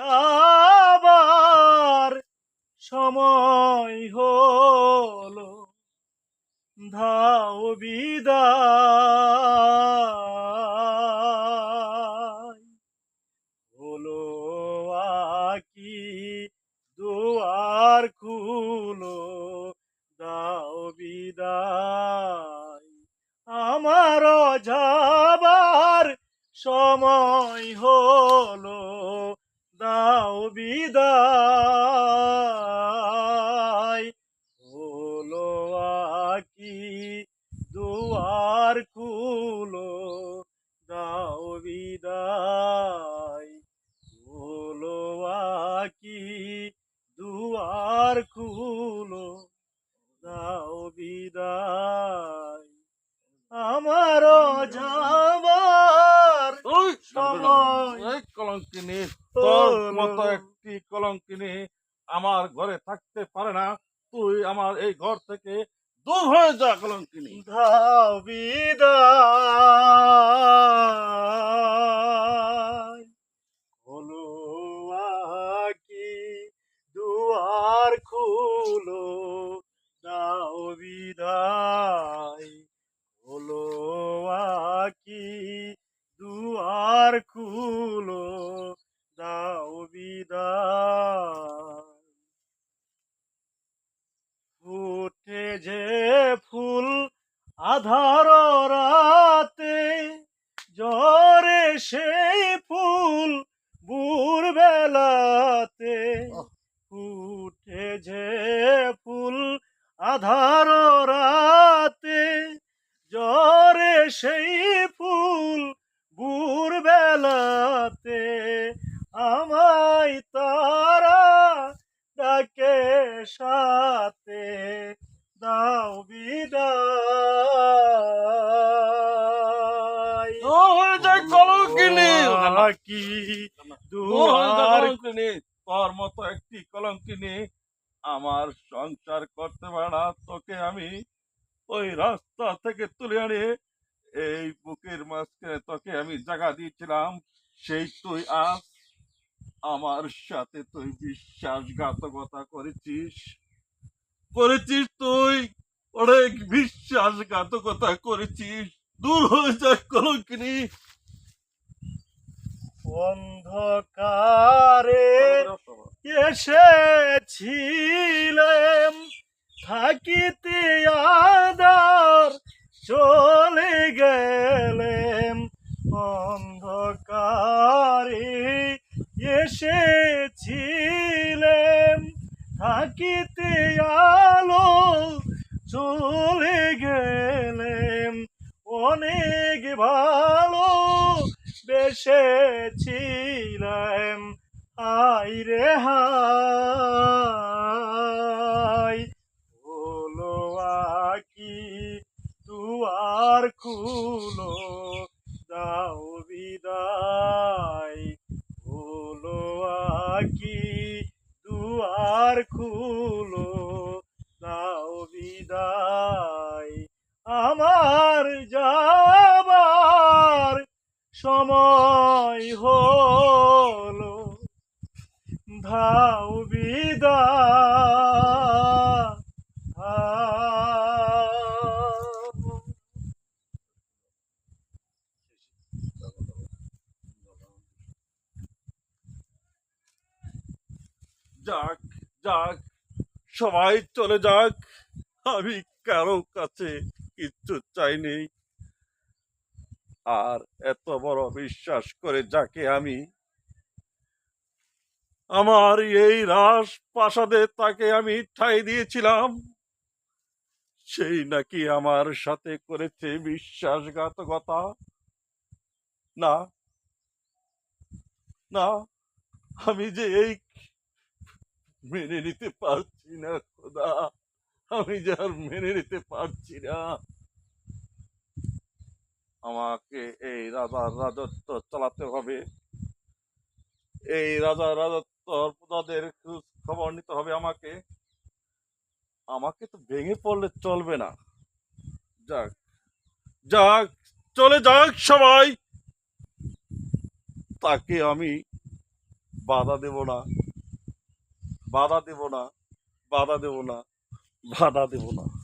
যাবার সময় হলো। ধাও বিদায়। হলো আকি দুয়ার খুলো। দাও বিদায়। আমার যাবার সময় হলো। বিদায়। হলো আকি দুয়ার খুলো দাও বিদায়। হলো আকি দুয়ার খুলো দাও বিদায়। আমার যাবার সময় কলঙ্কিনী তোর হলো। মতো একটি কলঙ্কিনী আমার ঘরে থাকতে পারে না তুই আমার এই ঘর থেকে দূর হয়ে যা কলঙ্কিনী দাও বিদায় হলো আকি দুয়ার খুলো দাও বিদায় হলো আকি দুয়ার খুলো দাও বিদায় ফুটে যে ফুল আধার রাতে জ্বরে সেই ফুল বুর বেলাতে। ফুটে যে ফুল আধার রাতে জরে সেই ফুল বুর বেলাতে আমায় তারা ডাকে সাথে দাও বিদায় কি তোর মতো একটি কলঙ্কিনী আমার সংসার করতে পারে তোকে আমি ওই রাস্তা থেকে তুলে আনে এই বুকের মাঝখানে তোকে আমি জায়গা দিয়েছিলাম। সেই তুই আজ আমার সাথে তুই বিশ্বাসঘাতকতা করেছিস। করেছিস তুই অনেক বিশ্বাসঘাতকতা করেছিস। দূর হয়ে যায় কলঙ্কিনী অন্ধকারে এসেছিলাম। থাকিতে আদার চলে গেলেম। অন্ধকারে এসেছিলাম। থাকিতে আলো চলে গেলেম। অনেক ভালো বেসেছিলাম হাই রে হাই হলো আকি দুয়ার খুলো দাও বিদায়। হলো আকি দুয়ার খুলো। সময় হলো ধাও বিদায় যাক যাক সবাই চলে যাক। আমি কারও কাছে কিচ্ছু চাইনি। আর এত বড় বিশ্বাস করে যাকে আমি, আমার এই রাস প্রাসাদে তাকে আমি ঠাই দিয়েছিলাম, সেই নাকি আমার সাথে করেছে বিশ্বাসঘাতকতা? না না, আমি যে এই মেনে নিতে পারছি না খোদা, আমি যে আর মেনে নিতে পারছি না। আমাকে এই রাজার রাজত্ব চালাতে হবে। এই রাজার রাজত্ব প্রজাদের খোঁজ খবর নিতে হবে আমাকে। আমাকে তো ভেঙে পড়লে চলবে না। যাক যাক, চলে যাক সবাই। তাকে আমি বাধা দেব না। বাধা দেব না, বাধা দেব না, বাধা দেব না।